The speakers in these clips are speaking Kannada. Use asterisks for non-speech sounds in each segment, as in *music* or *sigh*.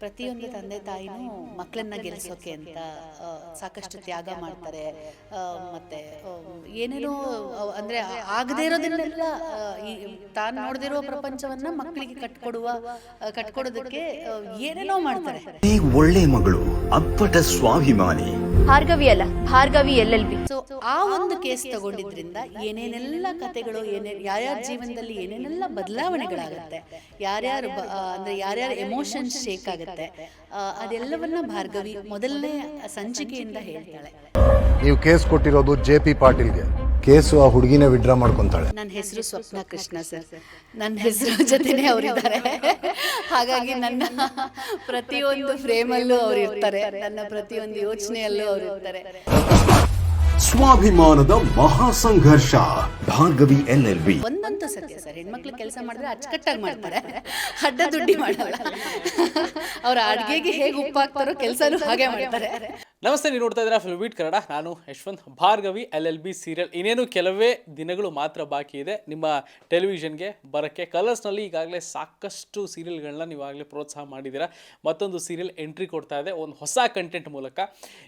ಪ್ರತಿಯೊಂದು ತಂದೆ ತಾಯಿನೂ ಮಕ್ಕಳನ್ನ ಗೆಲ್ಲಿಸೋಕೆ ಅಂತ ಸಾಕಷ್ಟು ತ್ಯಾಗ ಮಾಡ್ತಾರೆ. ಮತ್ತೆ ಏನೇನೋ ಅಂದ್ರೆ ಆಗದೇ ಇರೋದನ್ನೆಲ್ಲ ತಾನು ನೋಡದಿರೋ ಪ್ರಪಂಚವನ್ನ ಮಕ್ಕಳಿಗೆ ಕಟ್ಕೊಡುವ ಕಟ್ಕೊಡೋದಕ್ಕೆ ಏನೇನೋ ಮಾಡ್ತಾರೆ. ಒಳ್ಳೆ ಮಗಳು ಅಪ್ಪಟ ಸ್ವಾಭಿಮಾನಿ. ಭಾರ್ಗವಿ ಅಲ್ಲ Bhargavi L L B. So ಆ ಒಂದು ಕೇಸ್ ತಗೊಂಡಿದ್ರಿಂದ ಏನೇನೆಲ್ಲ ಕತೆಗಳು ಏನೇ ಯಾರ್ಯಾರ ಜೀವನದಲ್ಲಿ ಏನೇನೆಲ್ಲ ಬದಲಾವಣೆಗಳಾಗುತ್ತೆ ಯಾರ್ಯಾರು ಅಂದ್ರೆ ಯಾರ್ಯಾರ ಎಮೋಷನ್ಸ್ ಶೇಕ್ ಆಗುತ್ತೆ ಅದೆಲ್ಲವನ್ನ ಭಾರ್ಗವಿ ಮೊದಲನೇ ಸಂಚಿಕೆಯಿಂದ ಹೇಳ್ತಾಳೆ. ನೀವು ಕೇಸ್ ಕೊಟ್ಟಿರೋದು ಜೆ ಪಿ ಪಾಟೀಲ್ಗೆ. ಕೇಸು ಆ ಹುಡುಗಿನೇ ವಿಡ್ರಾ ಮಾಡ್ಕೊಂತಾಳೆ. ನನ್ನ ಹೆಸರು ಸ್ವಪ್ನ ಕೃಷ್ಣ ಸರ್. ನನ್ನ ಹೆಸರು ಜೊತೆನೆ ಅವರಿದ್ದಾರೆ. ಹಾಗಾಗಿ ನನ್ನ ಪ್ರತಿಯೊಂದು ಫ್ರೇಮಲ್ಲೂ ಅವರು ಇರ್ತಾರೆ. ನನ್ನ ಪ್ರತಿಯೊಂದು ಯೋಚನೆಯಲ್ಲೂ ಅವರು ಇರ್ತಾರೆ. ಸ್ವಾಭಿಮಾನದ ಮಹಾ ಸಂಘರ್ಷ ಭಾರ್ಗವಿ ಎಲ್ ಎಲ್ ಬಿ. ಒಂದಂತೂ ಸತ್ಯ ಸರ್. ಹೆಣ್ಮಕ್ಳು ಕೆಲಸ ಮಾಡಿದ್ರೆ ಅಚ್ಚುಕಟ್ಟಾಗಿ ಮಾಡ್ತಾರೆ. ಅಡ್ಡ ದುಡ್ಡಿ ಮಾಡೋಲ್ಲ ಅವ್ರ ಅಡುಗೆಗೆ ಹೇಗೆ ಉಪ್ಪು ಹಾಕ್ತಾರೋ ಕೆಲಸನೂ ಹಾಗೆ ಮಾಡ್ತಾರೆ. ನಮಸ್ತೆ ನೀವು ನೋಡ್ತಾ ಇದ್ದೀರಾ ಫಿಲ್ಮ್ ಬೀಟ್ ಕನ್ನಡ ನಾನು Yashwanth Bhargavi L L B serial ಇನ್ನೇನು ಕೆಲವೇ ದಿನಗಳು ಮಾತ್ರ ಬಾಕಿ ಇದೆ. ನಿಮ್ಮ ಟೆಲಿವಿಷನ್ಗೆ ಬರೋಕ್ಕೆ ಕಲರ್ಸ್ನಲ್ಲಿ ಈಗಾಗಲೇ ಸಾಕಷ್ಟು ಸೀರಿಯಲ್ಗಳನ್ನ ನೀವಾಗಲೇ ಪ್ರೋತ್ಸಾಹ ಮಾಡಿದ್ದೀರಾ. ಮತ್ತೊಂದು ಸೀರಿಯಲ್ ಎಂಟ್ರಿ ಕೊಡ್ತಾ ಇದೆ. ಒಂದು ಹೊಸ ಕಂಟೆಂಟ್ ಮೂಲಕ.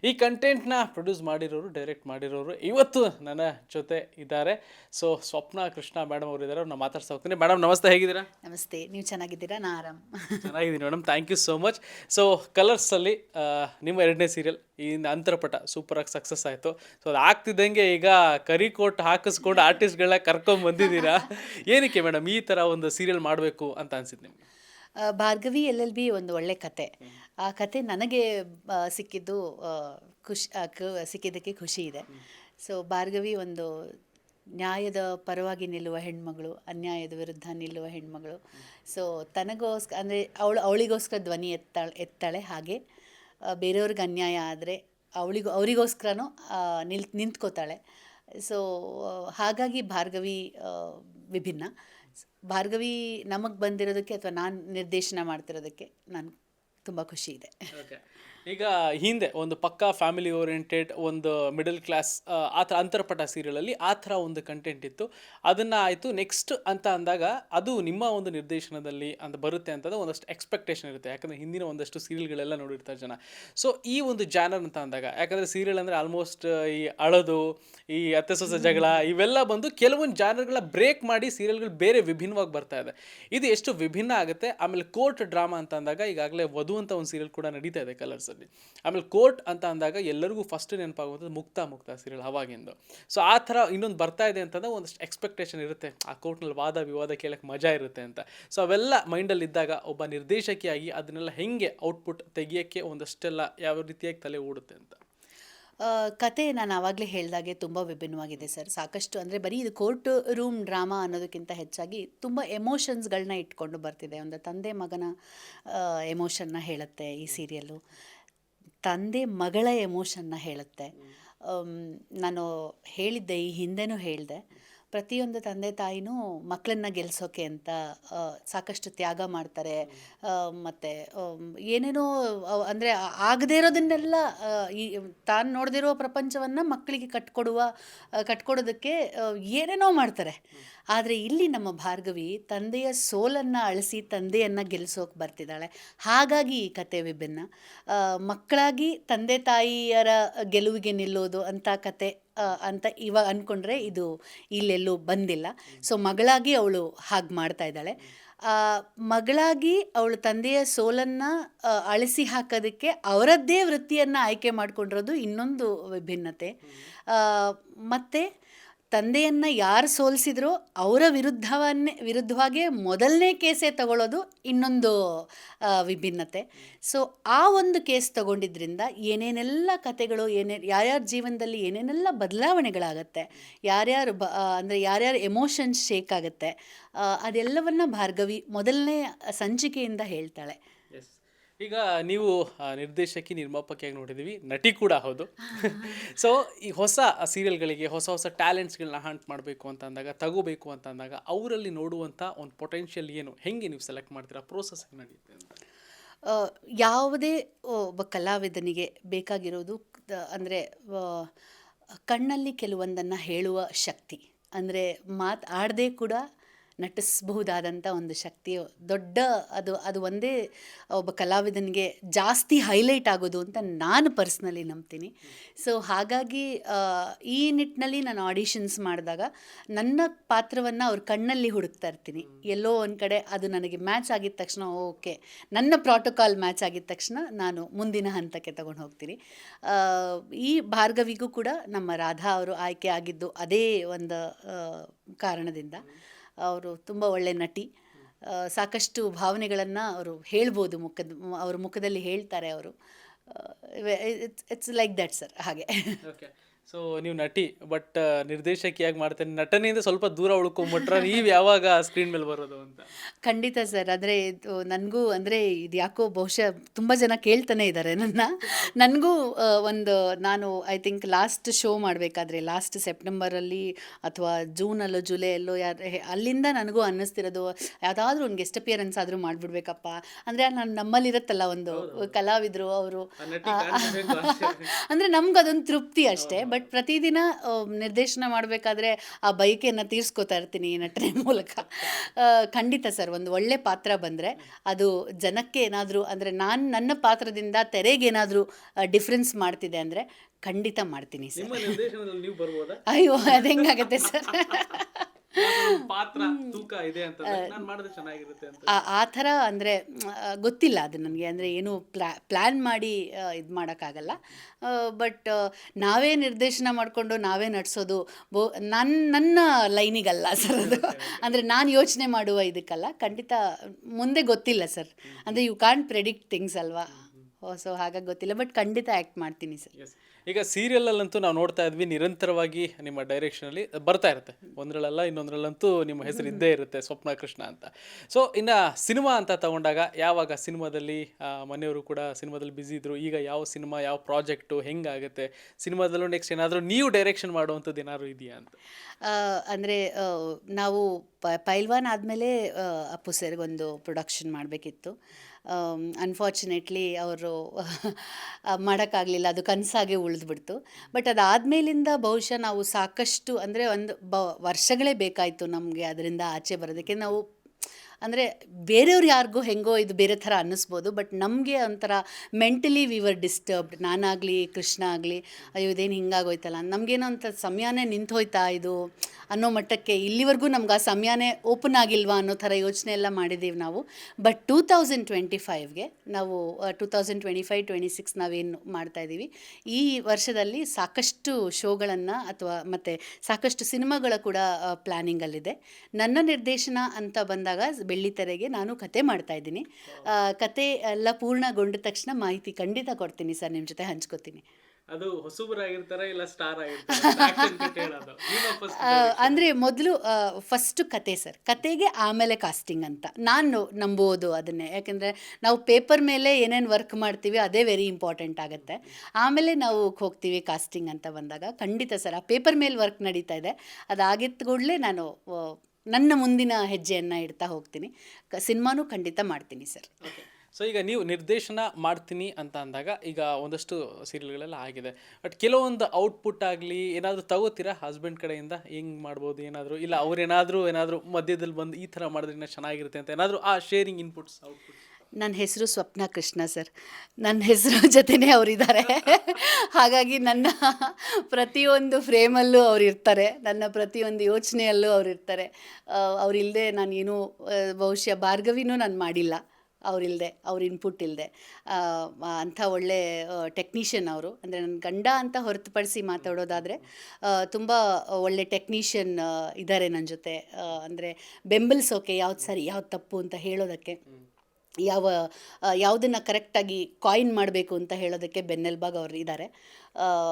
ಈ ಕಂಟೆಂಟ್ನ ಪ್ರೊಡ್ಯೂಸ್ ಮಾಡಿರೋರು ಡೈರೆಕ್ಟ್ ಮಾಡಿರೋರು ಇವತ್ತು ನನ್ನ ಜೊತೆ ಇದ್ದಾರೆ. ಸೊ ಸ್ವಪ್ನ ಕೃಷ್ಣ ಮೇಡಮ್ ಅವರು ಇದ್ದಾರೆ. ಅವ್ರನ್ನ ಮಾತಾಡ್ತಾ ಹೋಗ್ತೀನಿ. ಮೇಡಮ್ ನಮಸ್ತೆ ಹೇಗಿದ್ದೀರಾ? ನಮಸ್ತೆ. ನೀವು ಚೆನ್ನಾಗಿದ್ದೀರಾ? ನಾ ಆರಾಮ್. ಚೆನ್ನಾಗಿದ್ದೀನಿ madam thank you so much so ಕಲರ್ಸಲ್ಲಿ ನಿಮ್ಮ ಎರಡನೇ ಸೀರಿಯಲ್ ಈ ಅಂತರಪಟ ಸೂಪರಾಗಿ ಸಕ್ಸಸ್ ಆಯಿತು. ಸೊ ಅದು ಆಗ್ತಿದ್ದಂಗೆ ಈಗ ಕರಿಕೋಟ್ ಹಾಕಿಸ್ಕೊಂಡು ಆರ್ಟಿಸ್ಟ್ಗಳನ್ನ ಕರ್ಕೊಂಡು ಬಂದಿದ್ದೀರಾ? *laughs* ಏನಕ್ಕೆ ಮೇಡಮ್ ಈ ಥರ ಒಂದು ಸೀರಿಯಲ್ ಮಾಡಬೇಕು ಅಂತ ಅನ್ಸಿದ್ದು ನಿಮಗೆ? ಭಾರ್ಗವಿ ಎಲ್ ಎಲ್ ಬಿ ಒಂದು ಒಳ್ಳೆ ಕತೆ. ಆ ಕತೆ ನನಗೆ ಸಿಕ್ಕಿದ್ದು ಖುಷಿ ಸಿಕ್ಕಿದ್ದಕ್ಕೆ ಖುಷಿ ಇದೆ. ಸೊ ಭಾರ್ಗವಿ ಒಂದು ನ್ಯಾಯದ ಪರವಾಗಿ ನಿಲ್ಲುವ ಹೆಣ್ಮಗಳು ಅನ್ಯಾಯದ ವಿರುದ್ಧ ನಿಲ್ಲುವ ಹೆಣ್ಮಗಳು. ಸೊ ತನಗೋಸ್ಕರ ಅಂದರೆ ಅವಳು ಅವಳಿಗೋಸ್ಕರ ಧ್ವನಿ ಎತ್ತಾಳೆ ಎತ್ತಾಳೆ ಹಾಗೆ ಬೇರೆಯವ್ರಿಗೆ ಅನ್ಯಾಯ ಆದರೆ ಅವಳಿಗೂ, ಅವರಿಗೋಸ್ಕರನೂ ನಿಲ್, ನಿಂತ್ಕೋತಾಳೆ. ಸೊ ಹಾಗಾಗಿ ಭಾರ್ಗವಿ ವಿಭಿನ್ನ. ಭಾರ್ಗವಿ ನಮಗೆ ಬಂದಿರೋದಕ್ಕೆ ಅಥವಾ ನಾನು ನಿರ್ದೇಶನ ಮಾಡ್ತಿರೋದಕ್ಕೆ ನಾನು ತುಂಬ ಖುಷಿ ಇದೆ. ಈಗ ಹಿಂದೆ ಒಂದು ಪಕ್ಕಾ ಫ್ಯಾಮಿಲಿ ಓರಿಯೆಂಟೆಡ್ ಒಂದು ಮಿಡಲ್ ಕ್ಲಾಸ್ ಆ ಥರ ಅಂತರ್ಪಟ ಸೀರಿಯಲಲ್ಲಿ ಆ ಥರ ಒಂದು ಕಂಟೆಂಟ್ ಇತ್ತು. ಅದನ್ನು ಆಯಿತು ನೆಕ್ಸ್ಟ್ ಅಂತ ಅಂದಾಗ ಅದು ನಿಮ್ಮ ಒಂದು ನಿರ್ದೇಶನದಲ್ಲಿ ಅಂತ ಬರುತ್ತೆ ಅಂತಂದ್ರೆ ಒಂದಷ್ಟು ಎಕ್ಸ್ಪೆಕ್ಟೇಷನ್ ಇರುತ್ತೆ. ಯಾಕಂದರೆ ಹಿಂದಿನ ಒಂದಷ್ಟು ಸೀರಿಯಲ್ಗಳೆಲ್ಲ ನೋಡಿರ್ತಾರೆ ಜನ. ಸೊ ಈ ಒಂದು ಜಾನರ್ ಅಂತ ಅಂದಾಗ, ಯಾಕಂದರೆ ಸೀರಿಯಲ್ ಅಂದರೆ ಆಲ್ಮೋಸ್ಟ್ ಈ ಅಳದು, ಈ ಅತ್ತೆ ಸೊಸೆ ಜಗಳ ಇವೆಲ್ಲ ಬಂದು ಕೆಲವೊಂದು ಜಾನರ್ಗಳ ಬ್ರೇಕ್ ಮಾಡಿ ಸೀರಿಯಲ್ಗಳು ಬೇರೆ ವಿಭಿನ್ನವಾಗಿ ಬರ್ತಾ ಇದೆ. ಇದು ಎಷ್ಟು ವಿಭಿನ್ನ ಆಗುತ್ತೆ. ಆಮೇಲೆ ಕೋರ್ಟ್ ಡ್ರಾಮಾ ಅಂತ ಅಂದಾಗ ಈಗಾಗಲೇ ವಧು ಅಂತ ಒಂದು ಸೀರಿಯಲ್ ಕೂಡ ನಡೀತಾ ಇದೆ ಆಮೇಲೆ ಕೋರ್ಟ್ ಅಂತ ಅಂದಾಗ ಎಲ್ಲರಿಗೂ ಫಸ್ಟ್ ನೆನಪಾಗುವಂಥದ್ದು ಮುಕ್ತ ಮುಕ್ತ ಸೀರಿಯಲ್ ಅವಾಗಿಂದು. ಸೊ ಆ ಥರ ಇನ್ನೊಂದು ಬರ್ತಾ ಇದೆ ಅಂತಂದ್ರೆ ಒಂದಷ್ಟು ಎಕ್ಸ್ಪೆಕ್ಟೇಷನ್ ಇರುತ್ತೆ. ಆ ಕೋರ್ಟ್ನಲ್ಲಿ ವಾದ ವಿವಾದ ಕೇಳಕ್ಕೆ ಮಜಾ ಇರುತ್ತೆ ಅಂತ. ಸೊ ಅವೆಲ್ಲ ಮೈಂಡಲ್ಲಿ ಇದ್ದಾಗ ಒಬ್ಬ ನಿರ್ದೇಶಕಿಯಾಗಿ ಅದನ್ನೆಲ್ಲ ಹೆಂಗೆ ಔಟ್ಪುಟ್ ತೆಗಿಯೋಕ್ಕೆ ಒಂದಷ್ಟೆಲ್ಲ ಯಾವ ರೀತಿಯಾಗಿ ತಲೆ ಓಡುತ್ತೆ ಅಂತ. ಕತೆ ನಾನು ಆವಾಗಲೇ ಹೇಳಿದಾಗೆ ತುಂಬ ವಿಭಿನ್ನವಾಗಿದೆ ಸರ್. ಸಾಕಷ್ಟು ಅಂದರೆ ಬರೀ ಇದು ಕೋರ್ಟ್ ರೂಮ್ ಡ್ರಾಮಾ ಅನ್ನೋದಕ್ಕಿಂತ ಹೆಚ್ಚಾಗಿ ತುಂಬ ಎಮೋಷನ್ಸ್ಗಳನ್ನ ಇಟ್ಕೊಂಡು ಬರ್ತಿದೆ. ಒಂದು ತಂದೆ ಮಗನ ಎಮೋಷನ್ನ ಹೇಳುತ್ತೆ ಈ ಸೀರಿಯಲ್ಲು. ತಂದೆ ಮಗಳ ಎಮೋಷನ್ನ ಹೇಳುತ್ತೆ. ನಾನು ಹೇಳಿದ್ದೆ ಈ ಹಿಂದೆನೂ ಹೇಳಿದೆ. ಪ್ರತಿಯೊಂದು ತಂದೆ ತಾಯಿನೂ ಮಕ್ಕಳನ್ನ ಗೆಲ್ಲಿಸೋಕೆ ಅಂತ ಸಾಕಷ್ಟು ತ್ಯಾಗ ಮಾಡ್ತಾರೆ. ಮತ್ತೆ ಏನೇನೋ ಅಂದರೆ ಆಗದೇ ಇರೋದನ್ನೆಲ್ಲ ಈ ತಾನು ನೋಡದಿರೋ ಪ್ರಪಂಚವನ್ನು ಮಕ್ಕಳಿಗೆ ಕಟ್ಕೊಡುವ ಕಟ್ಕೊಡೋದಕ್ಕೆ ಏನೇನೋ ಮಾಡ್ತಾರೆ. ಆದರೆ ಇಲ್ಲಿ ನಮ್ಮ ಭಾರ್ಗವಿ ತಂದೆಯ ಸೋಲನ್ನು ಅಳಿಸಿ ತಂದೆಯನ್ನು ಗೆಲ್ಲಿಸೋಕೆ ಬರ್ತಿದ್ದಾಳೆ. ಹಾಗಾಗಿ ಈ ಕತೆ ವಿಭಿನ್ನ. ಮಕ್ಕಳಾಗಿ ತಂದೆ ತಾಯಿಯರ ಗೆಲುವಿಗೆ ನಿಲ್ಲೋದು ಅಂತ ಕತೆ ಅಂತ ಇವಾಗ ಅಂದ್ಕೊಂಡ್ರೆ ಇದು ಇಲ್ಲೆಲ್ಲೂ ಬಂದಿಲ್ಲ. ಸೊ ಮಗಳಾಗಿ ಅವಳು ಹಾಗೆ ಮಾಡ್ತಾ ಇದ್ದಾಳೆ. ಮಗಳಾಗಿ ಅವಳ ತಂದೆಯ ಸೋಲನ್ನು ಅಳಿಸಿ ಹಾಕೋದಕ್ಕೆ ಅವರದ್ದೇ ವೃತ್ತಿಯನ್ನು ಆಯ್ಕೆ ಮಾಡಿಕೊಂಡಿರೋದು ಇನ್ನೊಂದು ವಿಭಿನ್ನತೆ. ಮತ್ತೆ ತಂದೆಯನ್ನು ಯಾರು ಸೋಲಿಸಿದ್ರೋ ಅವರ ವಿರುದ್ಧವನ್ನೇ, ವಿರುದ್ಧವಾಗೇ ಮೊದಲನೇ ಕೇಸೇ ತಗೊಳ್ಳೋದು ಇನ್ನೊಂದು ವಿಭಿನ್ನತೆ. ಸೊ ಆ ಒಂದು ಕೇಸ್ ತಗೊಂಡಿದ್ರಿಂದ ಏನೇನೆಲ್ಲ ಕತೆಗಳು ಏನೇ, ಯಾರ್ಯಾರ ಜೀವನದಲ್ಲಿ ಏನೇನೆಲ್ಲ ಬದಲಾವಣೆಗಳಾಗತ್ತೆ, ಯಾರ್ಯಾರು ಬ ಅಂದರೆ ಯಾರ್ಯಾರು ಎಮೋಷನ್ಸ್ ಶೇಕ್ ಆಗುತ್ತೆ ಅದೆಲ್ಲವನ್ನ ಭಾರ್ಗವಿ ಮೊದಲನೇ ಸಂಚಿಕೆಯಿಂದ ಹೇಳ್ತಾಳೆ. ಈಗ ನೀವು ಆ, ನಿರ್ದೇಶಕಿ ನಿರ್ಮಾಪಕಿಯಾಗಿ ನೋಡಿದ್ದೀವಿ. ನಟಿ ಕೂಡ ಹೌದು. *laughs* ಸೊ ಈ ಹೊಸ ಸೀರಿಯಲ್ಗಳಿಗೆ ಹೊಸ ಹೊಸ ಟ್ಯಾಲೆಂಟ್ಸ್ಗಳನ್ನ ಹಂಟ್ ಮಾಡಬೇಕು ಅಂತ ಅಂದಾಗ ತಗೋಬೇಕು ಅಂತ ಅಂದಾಗ ಅವರಲ್ಲಿ ನೋಡುವಂಥ ಒಂದು ಪೊಟೆನ್ಷಿಯಲ್ ಏನು? ಹೆಂಗೆ ನೀವು ಸೆಲೆಕ್ಟ್ ಮಾಡ್ತೀರಾ? ಪ್ರೋಸೆಸ್ ಹೆಂಗೆ ನಡೆಯುತ್ತೆ ಅಂತ? ಆ, ಯಾವುದೇ ಒಬ್ಬ ಕಲಾವಿದನಿಗೆ ಬೇಕಾಗಿರೋದು ಅಂದರೆ ಕಣ್ಣಲ್ಲಿ ಕೆಲವೊಂದನ್ನು ಹೇಳುವ ಶಕ್ತಿ. ಅಂದರೆ ಮಾತು ಆಡದೆ ಕೂಡ ನಟಿಸಬಹುದಾದಂಥ ಒಂದು ಶಕ್ತಿ, ದೊಡ್ಡ ಅದು ಅದು ಒಂದೇ ಒಬ್ಬ ಕಲಾವಿದನಿಗೆ ಜಾಸ್ತಿ ಹೈಲೈಟ್ ಆಗೋದು ಅಂತ ನಾನು ಪರ್ಸ್ನಲಿ ನಂಬ್ತೀನಿ. ಸೊ ಹಾಗಾಗಿ ಈ ನಿಟ್ಟಿನಲ್ಲಿ ನಾನು ಆಡಿಷನ್ಸ್ ಮಾಡಿದಾಗ ನನ್ನ ಪಾತ್ರವನ್ನು ಅವ್ರ ಕಣ್ಣಲ್ಲಿ ಹುಡುಕ್ತಾ ಇರ್ತೀನಿ. ಎಲ್ಲೋ ಒಂದು ಕಡೆ ಅದು ನನಗೆ ಮ್ಯಾಚ್ ಆಗಿದ ತಕ್ಷಣ, ಓಕೆ, ನನ್ನ ಪ್ರೋಟೋಕಾಲ್ ಮ್ಯಾಚ್ ಆಗಿದ ತಕ್ಷಣ ನಾನು ಮುಂದಿನ ಹಂತಕ್ಕೆ ತಗೊಂಡು ಹೋಗ್ತೀನಿ. ಈ ಭಾರ್ಗವಿಗೂ ಕೂಡ ನಮ್ಮ ರಾಧಾ ಅವರು ಆಯ್ಕೆ ಆಗಿದ್ದು ಅದೇ ಒಂದು ಕಾರಣದಿಂದ. ಅವರು ತುಂಬ ಒಳ್ಳೆ ನಟಿ. ಸಾಕಷ್ಟು ಭಾವನೆಗಳನ್ನು ಅವರು ಹೇಳ್ಬೋದು ಮುಖದ, ಅವ್ರ ಮುಖದಲ್ಲಿ ಹೇಳ್ತಾರೆ ಅವರು. ಇಟ್ಸ್ ಲೈಕ್ ದ್ಯಾಟ್ ಸರ್, ಹಾಗೆ. ಸೊ ನೀವು ನಟಿ ಬಟ್ ನಿರ್ದೇಶಕಿಯಾಗಿ ಮಾಡ್ತೇನೆ. ನಟನೆಯಿಂದ ಸ್ವಲ್ಪ ದೂರ ಉಳ್ಕೊಂಬಿಟ್ರೆ ನೀವು ಯಾವಾಗ ಸ್ಕ್ರೀನ್ ಮೇಲೆ ಬರೋದು ಅಂತ? ಖಂಡಿತ ಸರ್ ಆದರೆ ಇದು ನನಗೂ ಅಂದರೆ ಇದು ಯಾಕೋ ಬಹುಶಃ ತುಂಬ ಜನ ಕೇಳ್ತಾನೆ ಇದ್ದಾರೆ ನನ್ನ. ನನಗೂ ಒಂದು ನಾನು ಐ ಥಿಂಕ್ ಲಾಸ್ಟ್ ಶೋ ಮಾಡಬೇಕಾದ್ರೆ ಲಾಸ್ಟ್ ಸೆಪ್ಟೆಂಬರಲ್ಲಿ ಅಥವಾ ಜೂನಲ್ಲೋ ಜುಲೈಯಲ್ಲೋ ಯಾರು ಅಲ್ಲಿಂದ ನನಗೂ ಅನ್ನಿಸ್ತಿರೋದು ಯಾವುದಾದ್ರೂ ಒಂದು ಗೆಸ್ಟ್ ಅಪಿಯರೆನ್ಸ್ ಆದರೂ ಮಾಡಿಬಿಡ್ಬೇಕಪ್ಪ. ಅಂದರೆ ನಾನು ನಮ್ಮಲ್ಲಿರುತ್ತಲ್ಲ ಒಂದು ಕಲಾವಿದರು ಅವರು. ಅಂದರೆ ನಮ್ಗೆ ಅದೊಂದು ತೃಪ್ತಿ ಅಷ್ಟೇ ಬಟ್ ಪ್ರತಿದಿನ ಆ, ನಿರ್ದೇಶನ ಮಾಡಬೇಕಾದ್ರೆ ಆ ಬೈಕೆಯನ್ನು ತೀರ್ಸ್ಕೊತಾ ಇರ್ತೀನಿ ಈ ನಟನೆ ಮೂಲಕ. ಖಂಡಿತ ಸರ್ ಒಂದು ಒಳ್ಳೆ ಪಾತ್ರ ಬಂದರೆ ಅದು ಜನಕ್ಕೆ ಏನಾದರೂ ಅಂದರೆ ನಾನು ನನ್ನ ಪಾತ್ರದಿಂದ ತೆರೆಗೆ ಏನಾದರೂ ಡಿಫ್ರೆನ್ಸ್ ಮಾಡ್ತಿದೆ ಅಂದರೆ ಖಂಡಿತ ಮಾಡ್ತೀನಿ ಸರ್. ಅಯ್ಯೋ ಅದು ಹೆಂಗಾಗತ್ತೆ ಸರ್? ಪಾತ್ರ ತೂಕ ಇದೆ ಅಂತ ನಾನು ಮಾಡಿದ್ರೆ ಚೆನ್ನಾಗಿರುತ್ತೆ ಅಂತ. ಆ ಥರ ಅಂದರೆ ಗೊತ್ತಿಲ್ಲ ಅದು ನನಗೆ ಅಂದರೆ ಏನು ಪ್ಲಾ ಪ್ಲ್ಯಾನ್ ಮಾಡಿ ಇದು ಮಾಡೋಕ್ಕಾಗಲ್ಲ. ಬಟ್ ನಾವೇ ನಿರ್ದೇಶನ ಮಾಡಿಕೊಂಡು ನಾವೇ ನಡೆಸೋದು ಬೋ ನನ್ನ ನನ್ನ ಲೈನಿಗಲ್ಲ ಸರ್ ಅದು. ಅಂದರೆ ನಾನು ಯೋಚನೆ ಮಾಡುವ ಇದಕ್ಕಲ್ಲ. ಖಂಡಿತ ಮುಂದೆ ಗೊತ್ತಿಲ್ಲ ಸರ್. ಅಂದರೆ ಯು ಕಾಂಟ್ ಪ್ರೆಡಿಕ್ಟ್ ಥಿಂಗ್ಸ್ ಅಲ್ವಾ? ಸೊ ಹಾಗಾಗಿ ಗೊತ್ತಿಲ್ಲ. ಬಟ್ ಖಂಡಿತ ಆ್ಯಕ್ಟ್ ಮಾಡ್ತೀನಿ ಸರ್. ಈಗ ಸೀರಿಯಲಲ್ಲಂತೂ ನಾವು ನೋಡ್ತಾ ಇದ್ವಿ, ನಿರಂತರವಾಗಿ ನಿಮ್ಮ ಡೈರೆಕ್ಷನಲ್ಲಿ ಬರ್ತಾ ಇರುತ್ತೆ. ಒಂದರಲ್ಲ ಇನ್ನೊಂದರಲ್ಲಂತೂ ನಿಮ್ಮ ಹೆಸರು ಇದ್ದೇ ಇರುತ್ತೆ, ಸ್ವಪ್ನ ಕೃಷ್ಣ ಅಂತ. ಸೊ ಇನ್ನು ಸಿನಿಮಾ ಅಂತ ತಗೊಂಡಾಗ ಯಾವಾಗ ಸಿನಿಮಾದಲ್ಲಿ ಮನೆಯವರು ಕೂಡ ಸಿನಿಮಾದಲ್ಲಿ ಬ್ಯುಸಿ ಇದ್ರು, ಈಗ ಯಾವ ಸಿನಿಮಾ, ಯಾವ ಪ್ರಾಜೆಕ್ಟು, ಹೆಂಗಾಗುತ್ತೆ? ಸಿನಿಮಾದಲ್ಲೂ ನೆಕ್ಸ್ಟ್ ಏನಾದರೂ ನೀವು ಡೈರೆಕ್ಷನ್ ಮಾಡುವಂಥದ್ದು ಏನಾದ್ರು ಇದೆಯಾ ಅಂತ? ಅಂದರೆ ನಾವು ಪೈಲ್ವಾನ್ ಆದಮೇಲೆ ಅಪ್ಪು ಸರ್ಗೊಂದು ಪ್ರೊಡಕ್ಷನ್ ಮಾಡಬೇಕಿತ್ತು. ಅನ್ಫಾರ್ಚುನೇಟ್ಲಿ ಅವರು *laughs* ಮಾಡೋಕ್ಕಾಗಲಿಲ್ಲ. ಅದು ಕನಸಾಗೆ ಉಳಿದ್ಬಿಡ್ತು. ಬಟ್ ಅದಾದಮೇಲಿಂದ ಬಹುಶಃ ನಾವು ಸಾಕಷ್ಟು, ಅಂದರೆ ಒಂದು ಬ, ವರ್ಷಗಳೇ ಬೇಕಾಯಿತು ನಮಗೆ ಅದರಿಂದ ಆಚೆ ಬರೋದಕ್ಕೆ. ನಾವು ಅಂದರೆ ಬೇರೆಯವ್ರು ಯಾರಿಗೂ ಹೆಂಗೋ ಇದು ಬೇರೆ ಥರ ಅನ್ನಿಸ್ಬೋದು ಬಟ್ ನಮಗೆ ಒಂಥರ ಮೆಂಟಲಿ ವಿ ವರ್ ಡಿಸ್ಟರ್ಬ್ಡ್ ನಾನಾಗಲಿ, ಕೃಷ್ಣ ಆಗಲಿ, ಅಯ್ಯೋ ಇದೇನು ಹಿಂಗಾಗೋಯ್ತಲ್ಲ. ನಮಗೇನೋ ಅಂತ ಸಮಯನೇ ನಿಂತೋಯ್ತಾ ಇದು ಅನ್ನೋ ಮಟ್ಟಕ್ಕೆ ಇಲ್ಲಿವರೆಗೂ ನಮ್ಗೆ ಆ ಸಮಯನೇ ಓಪನ್ ಆಗಿಲ್ವಾ ಅನ್ನೋ ಥರ ಯೋಚನೆ ಎಲ್ಲ ಮಾಡಿದ್ದೀವಿ ನಾವು. ಬಟ್ ಟೂ ತೌಸಂಡ್ ಟ್ವೆಂಟಿ ಫೈವ್ಗೆ ನಾವು two thousand twenty five twenty six ನಾವೇನು ಮಾಡ್ತಾ ಇದ್ದೀವಿ. ಈ ವರ್ಷದಲ್ಲಿ ಸಾಕಷ್ಟು ಶೋಗಳನ್ನು ಅಥವಾ ಮತ್ತು ಸಾಕಷ್ಟು ಸಿನಿಮಾಗಳ ಕೂಡ ಪ್ಲ್ಯಾನಿಂಗಲ್ಲಿದೆ ನನ್ನ ನಿರ್ದೇಶನ ಅಂತ ಬಂದಾಗ ಬೆಳ್ಳಿತೆರೆಗೆ ನಾನು ಕತೆ ಮಾಡ್ತಾ ಇದ್ದೀನಿ. ಕತೆ ಎಲ್ಲ ಪೂರ್ಣಗೊಂಡ ತಕ್ಷಣ ಮಾಹಿತಿ ಖಂಡಿತ ಕೊಡ್ತೀನಿ ಸರ್ ನಿಮ್ಮ ಜೊತೆ ಹಂಚ್ಕೋತೀನಿ. ಅದು ಹೊಸಬರಾಗಿರ್ತಾರ ಇಲ್ಲ ಸ್ಟಾರ್ *laughs* ಅಂದ್ರೆ ಮೊದಲು ಫಸ್ಟ್ ಕತೆ ಸರ್ ಕತೆಗೆ ಆಮೇಲೆ ಕಾಸ್ಟಿಂಗ್ ಅಂತ. ನಾನು ನಂಬೋದು ಅದನ್ನೇ. ಯಾಕೆಂದರೆ ನಾವು ಪೇಪರ್ ಮೇಲೆ ಏನೇನು ವರ್ಕ್ ಮಾಡ್ತೀವಿ ಅದೇ ವೆರಿ ಇಂಪಾರ್ಟೆಂಟ್ ಆಗುತ್ತೆ. ಆಮೇಲೆ ನಾವು ಹೋಗ್ತೀವಿ ಕಾಸ್ಟಿಂಗ್ ಅಂತ ಬಂದಾಗ ಖಂಡಿತ ಸರ್ ಆ ಪೇಪರ್ ಮೇಲೆ ವರ್ಕ್ ನಡೀತಾ ಇದೆ. ಅದಾಗಿದ್ದ ಕೂಡಲೇ ನಾನು ನನ್ನ ಮುಂದಿನ ಹೆಜ್ಜೆಯನ್ನು ಇಡ್ತಾ ಹೋಗ್ತೀನಿ. ಸಿನಿಮಾನು ಖಂಡಿತ ಮಾಡ್ತೀನಿ ಸರ್. ಸೊ ಈಗ ನೀವು ನಿರ್ದೇಶನ ಮಾಡ್ತೀನಿ ಅಂತ ಅಂದಾಗ ಈಗ ಒಂದಷ್ಟು ಸೀರಿಯಲ್ಗಳೆಲ್ಲ ಆಗಿದೆ. ಬಟ್ ಕೆಲವೊಂದು ಔಟ್ಪುಟ್ ಆಗಲಿ, ಏನಾದರೂ ತಗೋತೀರಾ ಹಸ್ಬೆಂಡ್ ಕಡೆಯಿಂದ? ಹೆಂಗ್ ಮಾಡ್ಬೋದು, ಏನಾದರೂ? ಇಲ್ಲ, ಅವ್ರೇನಾದರೂ, ಏನಾದರೂ ಮಧ್ಯದಲ್ಲಿ ಬಂದು ಈ ಥರ ಮಾಡಿದ್ರೆ ಚೆನ್ನಾಗಿರುತ್ತೆ ಅಂತ ಏನಾದರೂ, ಆ ಶೇರಿಂಗ್ ಇನ್ಪುಟ್ಸ್ ಔಟ್ಪುಟ್ ನನ್ನ ಹೆಸರು ಸ್ವಪ್ನ ಕೃಷ್ಣ ಸರ್. ನನ್ನ ಹೆಸರು *laughs* ಜೊತೆನೇ ಅವರಿದ್ದಾರೆ. *laughs* ಹಾಗಾಗಿ ನನ್ನ *laughs* ಪ್ರತಿಯೊಂದು ಫ್ರೇಮಲ್ಲೂ ಅವ್ರು ಇರ್ತಾರೆ. ನನ್ನ ಪ್ರತಿಯೊಂದು ಯೋಚನೆಯಲ್ಲೂ ಅವ್ರು ಇರ್ತಾರೆ. ಅವರಿಲ್ಲದೆ ನಾನು ಏನೂ ಆ, ಬಹುಶಃ ಭಾರ್ಗವಿನೂ ನಾನು ಮಾಡಿಲ್ಲ. ಅವರಿಲ್ಲದೆ ಅವ್ರ ಇನ್ಪುಟ್ ಇಲ್ಲದೆ ಅಂಥ ಒಳ್ಳೆ ಟೆಕ್ನಿಷಿಯನ್ ಅವರು. ಅಂದರೆ ನನ್ನ ಗಂಡ ಅಂತ ಹೊರತುಪಡಿಸಿ ಮಾತಾಡೋದಾದರೆ ತುಂಬ ಒಳ್ಳೆ ಟೆಕ್ನಿಷಿಯನ್ ಇದ್ದಾರೆ ನನ್ನ ಜೊತೆ. ಅಂದರೆ ಬೆಂಬಲಿಸೋಕೆ ಯಾವ್ದು ಸರಿ ಯಾವ್ದು ತಪ್ಪು ಅಂತ ಹೇಳೋದಕ್ಕೆ. ಯಾವ ಯಾವುದನ್ನು ಕರೆಕ್ಟಾಗಿ ಕಾಯಿನ್ ಮಾಡಬೇಕು ಅಂತ ಹೇಳೋದಕ್ಕೆ ಬೆನ್ನೆಲ್ಬಾಗ್ ಅವರು ಇದ್ದಾರೆ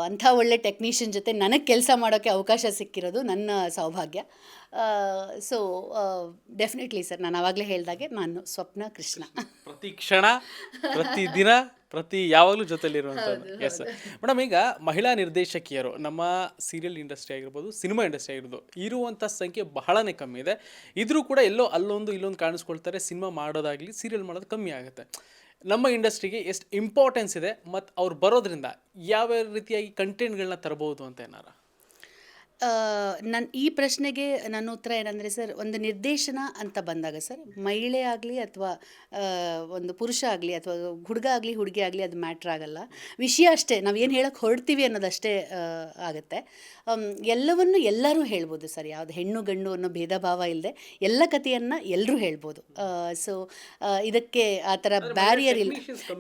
ಅಂಥ ಒಳ್ಳೆ ಟೆಕ್ನಿಷಿಯನ್ ಜೊತೆ ನನಗೆ ಕೆಲಸ ಮಾಡೋಕ್ಕೆ ಅವಕಾಶ ಸಿಕ್ಕಿರೋದು ನನ್ನ ಸೌಭಾಗ್ಯ. ಸೊ ಡೆಫಿನೆಟ್ಲಿ ಸರ್ ನಾನು ಆವಾಗಲೇ ಹೇಳಿದಾಗೆ ನಾನು ಸ್ವಪ್ನ ಕೃಷ್ಣ. ಪ್ರತಿ ಕ್ಷಣ ಪ್ರತಿ ದಿನ ಪ್ರತಿ ಯಾವಾಗಲೂ ಜೊತೆಲಿರುವಂಥದ್ದು. ಎಸ್ ಮೇಡಮ್ ಈಗ ಮಹಿಳಾ ನಿರ್ದೇಶಕಿಯರು ನಮ್ಮ ಸೀರಿಯಲ್ ಇಂಡಸ್ಟ್ರಿ ಆಗಿರ್ಬೋದು ಸಿನಿಮಾ ಇಂಡಸ್ಟ್ರಿ ಆಗಿರ್ಬೋದು ಇರುವಂಥ ಸಂಖ್ಯೆ ಬಹಳನೇ ಕಮ್ಮಿ ಇದೆ. ಇದ್ರೂ ಕೂಡ ಎಲ್ಲೋ ಅಲ್ಲೊಂದು ಇಲ್ಲೊಂದು ಕಾಣಿಸ್ಕೊಳ್ತಾರೆ ಸಿನಿಮಾ ಮಾಡೋದಾಗಲಿ ಸೀರಿಯಲ್ ಮಾಡೋದು ಕಮ್ಮಿ ಆಗುತ್ತೆ. ನಮ್ಮ ಇಂಡಸ್ಟ್ರಿಗೆ ಎಷ್ಟು ಇಂಪಾರ್ಟೆನ್ಸ್ ಇದೆ ಮತ್ತು ಅವ್ರು ಬರೋದ್ರಿಂದ ಯಾವ ರೀತಿಯಾಗಿ ಕಂಟೆಂಟ್ಗಳನ್ನ ತರಬಹುದು ಅಂತ ಏನಾರ? ನನ್ನ ಈ ಪ್ರಶ್ನೆಗೆ ನನ್ನ ಉತ್ತರ ಏನಂದರೆ ಸರ್ ಒಂದು ನಿರ್ದೇಶನ ಅಂತ ಬಂದಾಗ ಸರ್ ಮಹಿಳೆ ಆಗಲಿ ಅಥವಾ ಒಂದು ಪುರುಷ ಆಗಲಿ ಅಥವಾ ಹುಡುಗ ಆಗಲಿ ಹುಡುಗಿ ಆಗಲಿ ಅದು ಮ್ಯಾಟ್ರ್ ಆಗಲ್ಲ. ವಿಷಯ ಅಷ್ಟೇ ನಾವು ಏನು ಹೇಳಕ್ಕೆ ಹೊರಡ್ತೀವಿ ಅನ್ನೋದಷ್ಟೇ ಆಗುತ್ತೆ. ಎಲ್ಲವನ್ನು ಎಲ್ಲರೂ ಹೇಳ್ಬೋದು ಸರ್ ಯಾವುದು ಹೆಣ್ಣು ಗಂಡು ಅನ್ನೋ ಭೇದ ಭಾವ ಇಲ್ಲದೆ ಎಲ್ಲ ಕಥೆಯನ್ನು ಎಲ್ಲರೂ ಹೇಳ್ಬೋದು. ಸೊ ಇದಕ್ಕೆ ಆ ಥರ ಬ್ಯಾರಿಯರ್ ಇಲ್ಲ.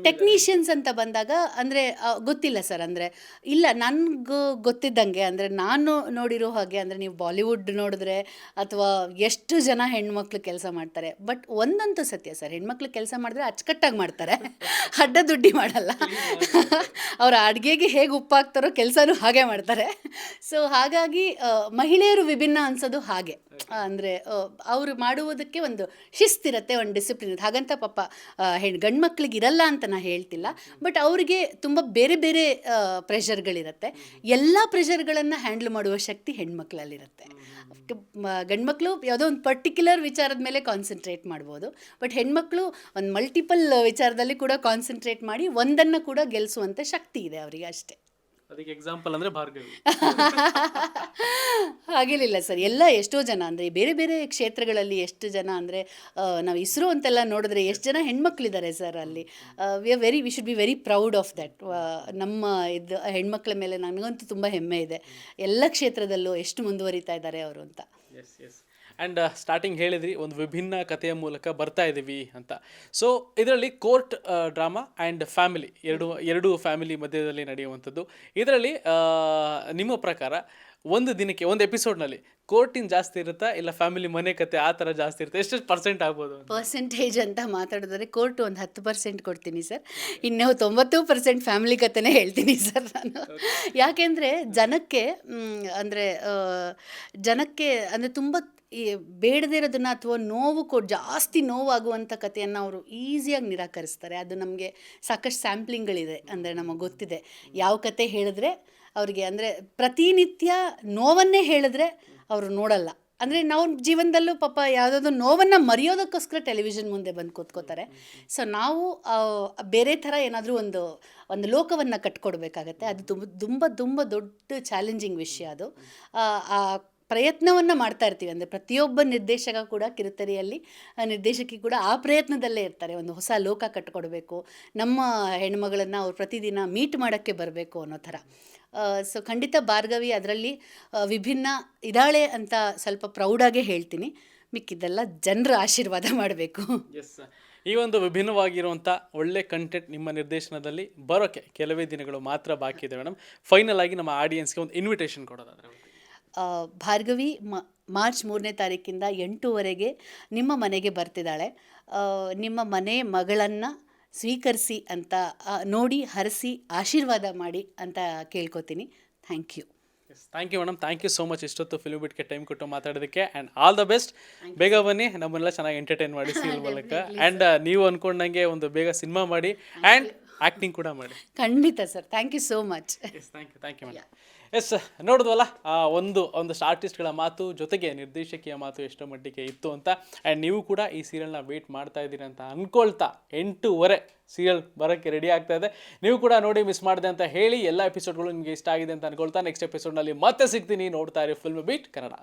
ಟೆಕ್ನಿಷಿಯನ್ಸ್ ಅಂತ ಬಂದಾಗ ಅಂದರೆ ಗೊತ್ತಿಲ್ಲ ಸರ್ ಅಂದರೆ ಇಲ್ಲ ನನಗೂ ಗೊತ್ತಿದ್ದಂಗೆ ಅಂದರೆ ನಾನು ನೋಡಿರೋ ಹಾಗೆ ಅಂದರೆ ನೀವು ಬಾಲಿವುಡ್ ನೋಡಿದ್ರೆ ಅಥವಾ ಎಷ್ಟು ಜನ ಹೆಣ್ಮಕ್ಳು ಕೆಲಸ ಮಾಡ್ತಾರೆ. ಬಟ್ ಒಂದಂತೂ ಸತ್ಯ ಸರ್ ಹೆಣ್ಮಕ್ಳು ಕೆಲಸ ಮಾಡಿದ್ರೆ ಅಚ್ಚುಕಟ್ಟಾಗಿ ಮಾಡ್ತಾರೆ. *laughs* ಅಡ್ಡ ದುಡ್ಡಿ ಮಾಡಲ್ಲ. *laughs* ಅವರ ಅಡುಗೆಗೆ ಹೇಗೆ ಉಪ್ಪಾಗ್ತಾರೋ ಕೆಲಸನೂ ಹಾಗೆ ಮಾಡ್ತಾರೆ. ಸೊ ಹಾಗಾಗಿ ಮಹಿಳೆಯರು ವಿಭಿನ್ನ ಅನ್ಸೋದು ಹಾಗೆ. ಅಂದರೆ ಅವರು ಮಾಡುವುದಕ್ಕೆ ಒಂದು ಶಿಸ್ತಿರತ್ತೆ ಒಂದು ಡಿಸಿಪ್ಲಿನ್ ಇರುತ್ತೆ. ಹಾಗಂತ ಪಾಪ ಹೆಣ್ ಗಂಡು ಮಕ್ಕಳಿಗೆ ಇರಲ್ಲ ಅಂತ ನಾನು ಹೇಳ್ತಿಲ್ಲ. ಬಟ್ ಅವರಿಗೆ ತುಂಬ ಬೇರೆ ಬೇರೆ ಪ್ರೆಷರ್ಗಳಿರುತ್ತೆ ಎಲ್ಲ ಪ್ರೆಷರ್ಗಳನ್ನು ಹ್ಯಾಂಡ್ಲ್ ಮಾಡುವ ಶಕ್ತಿ ಹೆಣ್ಮಕ್ಳಲ್ಲಿರುತ್ತೆ. ಗಂಡ್ಮಕ್ಳು ಯಾವುದೋ ಒಂದು ಪರ್ಟಿಕ್ಯುಲರ್ ವಿಚಾರದ ಮೇಲೆ ಕಾನ್ಸಂಟ್ರೇಟ್ ಮಾಡ್ಬೋದು. ಬಟ್ ಹೆಣ್ಮಕ್ಳು ಒಂದು ಮಲ್ಟಿಪಲ್ ವಿಚಾರದಲ್ಲಿ ಕೂಡ ಕಾನ್ಸಂಟ್ರೇಟ್ ಮಾಡಿ ಒಂದನ್ನು ಕೂಡ ಗೆಲ್ಲಿಸುವಂಥ ಶಕ್ತಿ ಇದೆ ಅವರಿಗೆ ಅಷ್ಟೇ. ಅದಕ್ಕೆ ಎಕ್ಸಾಂಪಲ್ ಅಂದ್ರೆ ಭಾರ್ಗವಿ. *laughs* ಹಾಗೇನಿಲ್ಲ ಸರ್. ಎಲ್ಲ ಎಷ್ಟೋ ಜನ ಅಂದರೆ ಬೇರೆ ಬೇರೆ ಕ್ಷೇತ್ರಗಳಲ್ಲಿ ಎಷ್ಟು ಜನ ಅಂದರೆ ನಾವು ಇಸ್ರೋ ಅಂತೆಲ್ಲ ನೋಡಿದ್ರೆ ಎಷ್ಟು ಜನ ಹೆಣ್ಮಕ್ಳಿದ್ದಾರೆ ಸರ್ ಅಲ್ಲಿ. We are very we should be very proud of that ನಮ್ಮ ಇದು, ಹೆಣ್ಮಕ್ಳ ಮೇಲೆ ನನಗಂತೂ ತುಂಬ ಹೆಮ್ಮೆ ಇದೆ. ಎಲ್ಲ ಕ್ಷೇತ್ರದಲ್ಲೂ ಎಷ್ಟು ಮುಂದುವರಿತಾ ಇದ್ದಾರೆ ಅವರು ಅಂತ. ಆ್ಯಂಡ್ ಸ್ಟಾರ್ಟಿಂಗ್ ಹೇಳಿದ್ರಿ ಒಂದು ವಿಭಿನ್ನ ಕಥೆಯ ಮೂಲಕ ಬರ್ತಾ ಇದ್ದೀವಿ ಅಂತ. ಸೊ ಇದರಲ್ಲಿ ಕೋರ್ಟ್ ಡ್ರಾಮಾ ಆ್ಯಂಡ್ ಫ್ಯಾಮಿಲಿ ಎರಡು ಎರಡು ಫ್ಯಾಮಿಲಿ ಮಧ್ಯದಲ್ಲಿ ನಡೆಯುವಂಥದ್ದು. ಇದರಲ್ಲಿ ನಿಮ್ಮ ಪ್ರಕಾರ ಒಂದು ದಿನಕ್ಕೆ ಒಂದು ಎಪಿಸೋಡ್ನಲ್ಲಿ ಕೋರ್ಟಿನ ಜಾಸ್ತಿ ಇರುತ್ತಾ ಇಲ್ಲ ಫ್ಯಾಮಿಲಿ ಮನೆ ಕತೆ ಆ ಥರ ಜಾಸ್ತಿ ಇರುತ್ತೆ? ಎಷ್ಟು ಪರ್ಸೆಂಟ್ ಆಗ್ಬೋದು ಪರ್ಸೆಂಟೇಜ್ ಅಂತ ಮಾತಾಡಿದ್ರೆ ಕೋರ್ಟ್ ಒಂದು ಹತ್ತು ಪರ್ಸೆಂಟ್ ಕೊಡ್ತೀನಿ ಸರ್. ಇನ್ನು ತೊಂಬತ್ತು ಪರ್ಸೆಂಟ್ ಫ್ಯಾಮಿಲಿ ಕತೆನೇ ಹೇಳ್ತೀನಿ ಸರ್ ನಾನು. ಯಾಕೆಂದರೆ ಜನಕ್ಕೆ ಅಂದರೆ ಜನಕ್ಕೆ ಅಂದರೆ ತುಂಬ ಈ ಬೇಡದೇ ಇರೋದನ್ನು ಅಥವಾ ನೋವು ಕೊ, ಜಾಸ್ತಿ ನೋವಾಗುವಂಥ ಕಥೆಯನ್ನು ಅವರು ಈಸಿಯಾಗಿ ನಿರಾಕರಿಸ್ತಾರೆ. ಅದು ನಮಗೆ ಸಾಕಷ್ಟು ಸ್ಯಾಂಪ್ಲಿಂಗ್ಗಳಿದೆ ಅಂದರೆ ನಮಗೆ ಗೊತ್ತಿದೆ. ಯಾವ ಕತೆ ಹೇಳಿದ್ರೆ ಅವರಿಗೆ ಅಂದರೆ ಪ್ರತಿನಿತ್ಯ ನೋವನ್ನೇ ಹೇಳಿದ್ರೆ ಅವರು ನೋಡಲ್ಲ. ಅಂದರೆ ನಾವು ಜೀವನದಲ್ಲೂ ಪಾಪ ಯಾವುದಾದ್ರು ನೋವನ್ನು ಮರೆಯೋದಕ್ಕೋಸ್ಕರ ಟೆಲಿವಿಷನ್ ಮುಂದೆ ಬಂದು ಕೂತ್ಕೋತಾರೆ. ಸೊ ನಾವು ಬೇರೆ ಥರ ಏನಾದರೂ ಒಂದು ಒಂದು ಲೋಕವನ್ನು ಕಟ್ಕೊಡ್ಬೇಕಾಗತ್ತೆ. ಅದು ತುಂಬ ತುಂಬ ತುಂಬ ದೊಡ್ಡ ಚಾಲೆಂಜಿಂಗ್ ವಿಷಯ ಅದು. ಪ್ರಯತ್ನವನ್ನು ಮಾಡ್ತಾ ಇರ್ತೀವಿ. ಅಂದರೆ ಪ್ರತಿಯೊಬ್ಬ ನಿರ್ದೇಶಕ ಕೂಡ ಕಿರುತೆರೆಯಲ್ಲಿ ನಿರ್ದೇಶಕಿ ಕೂಡ ಆ ಪ್ರಯತ್ನದಲ್ಲೇ ಇರ್ತಾರೆ. ಒಂದು ಹೊಸ ಲೋಕ ಕಟ್ಟಿಕೊಡ್ಬೇಕು ನಮ್ಮ ಹೆಣ್ಮಗಳನ್ನು ಅವ್ರು ಪ್ರತಿದಿನ ಮೀಟ್ ಮಾಡೋಕ್ಕೆ ಬರಬೇಕು ಅನ್ನೋ ಥರ. ಸೊ ಖಂಡಿತ ಭಾರ್ಗವಿ ಅದರಲ್ಲಿ ವಿಭಿನ್ನ ಇದ್ದಾಳೆ ಅಂತ ಸ್ವಲ್ಪ ಪ್ರೌಡಾಗೆ ಹೇಳ್ತೀನಿ. ಮಿಕ್ಕಿದ್ದೆಲ್ಲ ಜನರ ಆಶೀರ್ವಾದ ಮಾಡಬೇಕು. ಎಸ್ ಈ ಒಂದು ವಿಭಿನ್ನವಾಗಿರುವಂಥ ಒಳ್ಳೆ ಕಂಟೆಂಟ್ ನಿಮ್ಮ ನಿರ್ದೇಶನದಲ್ಲಿ ಬರೋಕ್ಕೆ ಕೆಲವೇ ದಿನಗಳು ಮಾತ್ರ ಬಾಕಿ ಇದೆ ಮೇಡಮ್ ಫೈನಲ್ ಆಗಿ ನಮ್ಮ ಆಡಿಯನ್ಸ್ಗೆ ಒಂದು ಇನ್ವಿಟೇಷನ್ ಕೊಡೋದಾದ್ರೆ. ಭಾರ್ಗವಿ ಮಾರ್ಚ್ ಮೂರನೇ ತಾರೀಕಿಂದ ಎಂಟೂವರೆಗೆ ನಿಮ್ಮ ಮನೆಗೆ ಬರ್ತಿದ್ದಾಳೆ. ನಿಮ್ಮ ಮನೆ ಮಗಳನ್ನು ಸ್ವೀಕರಿಸಿ ಅಂತ ನೋಡಿ ಹರಿಸಿ ಆಶೀರ್ವಾದ ಮಾಡಿ ಅಂತ ಕೇಳ್ಕೊತೀನಿ. Thank you. Thank you madam thank you so much ಇಷ್ಟೊತ್ತು ಫಿಲ್ಮ್ ಬಿಟ್ಗೆ ಟೈಮ್ ಕೊಟ್ಟು ಮಾತಾಡೋದಕ್ಕೆ ಆ್ಯಂಡ್ ಆಲ್ ದ ಬೆಸ್ಟ್ ಬೇಗ ಬನ್ನಿ ನಮ್ಮನ್ನೆಲ್ಲ ಚೆನ್ನಾಗಿ ಎಂಟರ್ಟೈನ್ ಮಾಡಿ *laughs* ಸೀಲ್ ಮೂಲಕ. ಆ್ಯಂಡ್ ನೀವು ಅಂದ್ಕೊಂಡಂಗೆ ಒಂದು ಬೇಗ ಸಿನಿಮಾ ಮಾಡಿ ಆ್ಯಂಡ್ ಆ್ಯಕ್ಟಿಂಗ್ ಕೂಡ ಮಾಡಿ. ಖಂಡಿತ sir thank you so much thank you thank you madam yes, ನೋಡಿದ್ವಲ್ಲ ಒಂದು ಒಂದಷ್ಟು ಆರ್ಟಿಸ್ಟ್ಗಳ ಮಾತು, ಜೊತೆಗೆ ನಿರ್ದೇಶಕಿಯ ಮಾತು ಎಷ್ಟೋ ಮಟ್ಟಿಗೆ ಇತ್ತು ಅಂತ. ಆ್ಯಂಡ್ ನೀವು ಕೂಡ ಈ ಸೀರಿಯಲ್ನ ವೇಟ್ ಮಾಡ್ತಾ ಇದ್ದೀರಿ ಅಂತ ಅಂದ್ಕೊಳ್ತಾ ಎಂಟೂವರೆ ಸೀರಿಯಲ್ ಬರೋಕ್ಕೆ ರೆಡಿ ಆಗ್ತಾ ಇದೆ. ನೀವು ಕೂಡ ನೋಡಿ ಮಿಸ್ ಮಾಡಿದೆ ಅಂತ ಹೇಳಿ, ಎಲ್ಲ ಎಪಿಸೋಡ್ಗಳು ನಿಮಗೆ ಇಷ್ಟ ಆಗಿದೆ ಅಂತ ಅನ್ಕೊಳ್ತಾ ನೆಕ್ಸ್ಟ್ ಎಪಿಸೋಡ್ನಲ್ಲಿ ಮತ್ತೆ ಸಿಗ್ತೀನಿ. ನೋಡ್ತಾ ಇರಿ ಫಿಲ್ಮ್ ಬೀಟ್ ಕನ್ನಡ